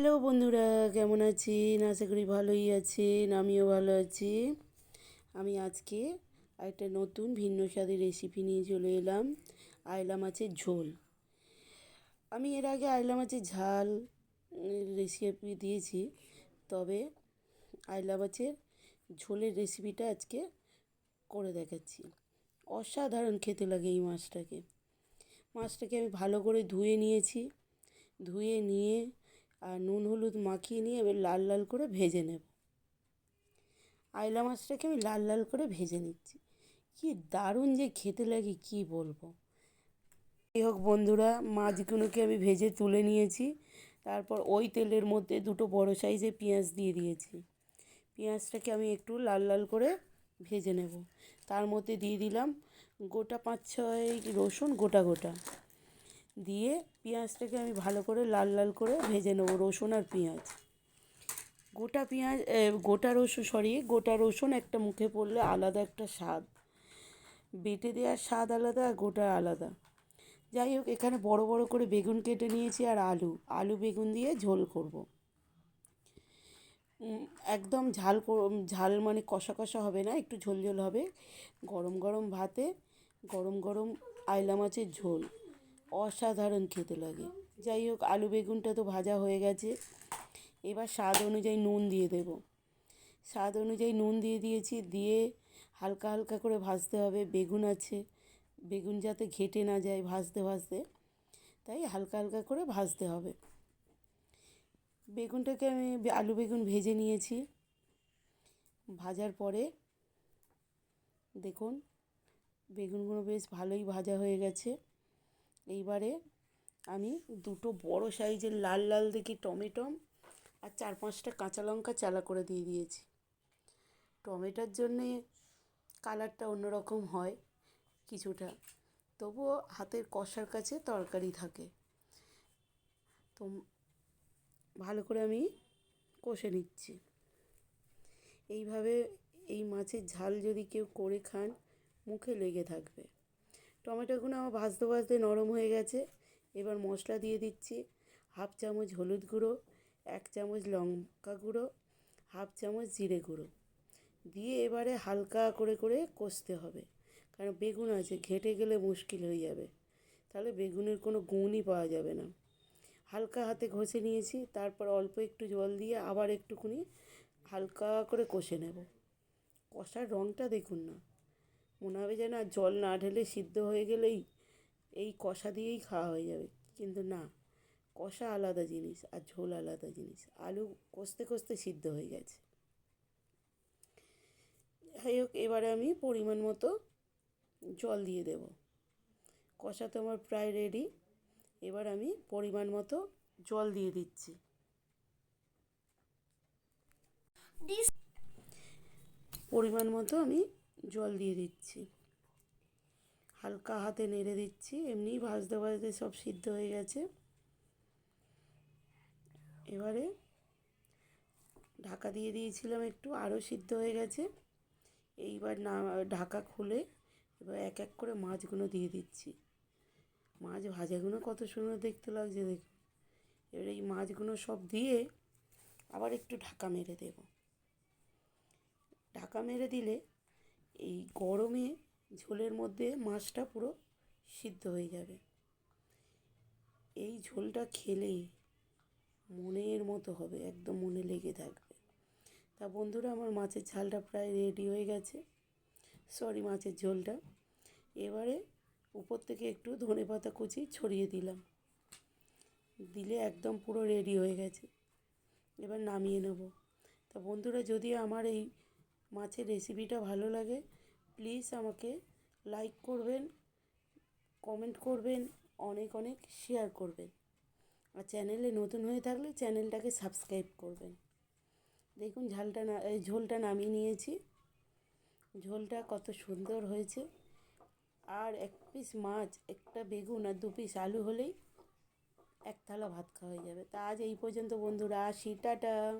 Hello বন্ধুরা, কেমন আছেন? আশা করি ভালোই আছেন, আমিও ভালো আছি। আমি আজকে একটা নতুন ভিন্ন স্বাদের রেসিপি নিয়ে চলে এলাম আয়লা মাছের ঝোল। আমি এর আগে আয়লা মাছের ঝাল রেসিপি দিয়েছি, তবে আয়লা মাছের ঝোলের রেসিপিটা আজকে করে দেখাচ্ছি। অসাধারণ খেতে লাগে এই মাছটাকে। মাছটাকে আমি ভালো করে ধুয়ে নিয়েছি, ধুয়ে নিয়ে নুন, হলুদ মাখিয়ে নিয়ে এবার লাল লাল করে ভেজে নেব। আয়লা মাছটাকে আমি লাল লাল করে ভেজে নিচ্ছি। কি দারুণ যে খেতে লাগে, কি বলব? যাই হোক বন্ধুরা, মাছগুলোকে আমি ভেজে তুলে নিয়েছি। তারপর ওই তেলের মধ্যে দুটো বড় সাইজে পেঁয়াজ দিয়ে দিয়েছি। পেঁয়াজটাকে আমি একটু লাল লাল করে ভেজে নেব। তার মধ্যে দিয়ে দিলাম গোটা পাঁচ, ছয় রসুন গোটা গোটা। দিয়ে পেঁয়াজটাকে আমি ভালো করে লাল লাল করে ভেজে নেব, রসুন আর পেঁয়াজ। গোটা পেঁয়াজ গোটা রসুন সরি গোটা রসুন একটা মুখে পড়লে আলাদা একটা স্বাদ। বেটে দেওয়ার স্বাদ আলাদা আর গোটা আলাদা। যাই হোক, এখানে বড় বড় করে বেগুন কেটে নিয়েছি আর আলু। আলু, বেগুন দিয়ে ঝোল করব। একদম ঝাল ঝাল মানে কষা কষা হবে না, একটু ঝোল ঝোল হবে। গরম গরম ভাতে গরম গরম আয়লা মাছের ঝোল। অসাধারণ খেতে লাগে। যাই হোক, আলু বেগুনটা তো ভাজা হয়ে গেছে। এবার স্বাদ অনুযায়ী নুন দিয়ে দেব। স্বাদ অনুযায়ী নুন দিয়ে দিয়েছি, দিয়ে হালকা হালকা করে ভাজতে হবে। বেগুন আছে, বেগুন যাতে ঘেটে না যায় ভাজতে ভাজতে, তাই হালকা হালকা করে ভাজতে হবে। বেগুনটাকে আমি আলু বেগুন ভেজে নিয়েছি। ভাজার পরে দেখুন, বেগুনগুলো বেশ ভালোই ভাজা হয়ে গেছে। এইবারে আমি দুটো বড় সাইজের লাল লাল দেখি টমেটো আর চার পাঁচটা কাঁচা লঙ্কা চালা করে দিয়ে দিয়েছি। টমেটোর জন্যে কালারটা অন্যরকম হয় কিছুটা। তবুও হাতের কষার কাছে তরকারি থাকে। তো ভালো করে আমি কষে নিচ্ছি। এইভাবে এই মাছের ঝাল যদি কেউ করে খান, মুখে লেগে থাকবে। টমেটোগুলো আমার ভাজতে ভাজতে নরম হয়ে গেছে। এবার মশলা দিয়ে দিচ্ছি হাফ চামচ হলুদ গুঁড়ো, এক চামচ লঙ্কা গুঁড়ো, হাফ চামচ জিরে গুঁড়ো। দিয়ে এবারে হালকা করে করে কষতে হবে। কারণ বেগুন আছে, ঘেটে গেলে মুশকিল হয়ে যাবে। তাহলে বেগুনের কোনো গুণই পাওয়া যাবে না। হালকা হাতে ঘষে নিয়েছি, তারপর অল্প একটু জল দিয়ে আবার একটুখানি হালকা করে কষে নেব। কষার রঙটা দেখুন না। মনে হবে যেন আর জল না ঢেলে সিদ্ধ হয়ে গেলেই এই কষা দিয়েই খাওয়া হয়ে যাবে। কিন্তু না কষা আলাদা জিনিস আর ঝোল আলাদা জিনিস। আলু কষতে কষতে সিদ্ধ হয়ে গেছে। যাই হোক এবারে আমি পরিমাণ মতো জল দিয়ে দেব। কষা তো আমার প্রায় রেডি এবার আমি পরিমাণ মতো জল দিয়ে দিচ্ছি। পরিমাণ মতো আমি জল দিয়ে দিচ্ছি। হালকা হাতে নেড়ে দিচ্ছি। এমনিই ভাজতে ভাজতে সব সিদ্ধ হয়ে গেছে। এবারে ঢাকা দিয়ে দিয়েছিলাম একটু, আরও সিদ্ধ হয়ে গেছে। এইবার না, ঢাকা খুলে এবার এক এক করে মাছগুলো দিয়ে দিচ্ছি। মাছ ভাজাগুলো কত সুন্দর দেখতে লাগছে দেখ। এবার এই মাছগুলো সব দিয়ে আবার একটু ঢাকা মেরে দেব। ঢাকা মেরে দিলে এই গরমে ঝোলের মধ্যে মাছটা পুরো সিদ্ধ হয়ে যাবে। এই ঝোলটা খেলে মনের মতো হবে, একদম মনে লেগে থাকবে। তা বন্ধুরা, আমার মাছের ঝালটা প্রায় রেডি হয়ে গেছে। সরি মাছের ঝোলটা। এবারে উপর থেকে একটু ধনে পাতা কুচি ছড়িয়ে দিলাম। দিলে একদম পুরো রেডি হয়ে গেছে। এবার নামিয়ে নেব। তা বন্ধুরা, যদি আমার এই মাছের রেসিপিটা ভালো লাগে প্লিজ আমাকে লাইক করবেন কমেন্ট করবেন, অনেক অনেক শেয়ার করবেন। আর চ্যানেলে নতুন হয়ে থাকলে চ্যানেলটাকে সাবস্ক্রাইব করবেন। দেখুন ঝালটা না, এই ঝোলটা নামিয়ে নিয়েছি। ঝোলটা কত সুন্দর হয়েছে। আর এক পিস মাছ, একটা বেগুন আর দু পিস আলু হলেই এক থালা ভাত খাওয়া হয়ে যাবে। তা আজ এই পর্যন্ত বন্ধুরা, আসি, টাটা।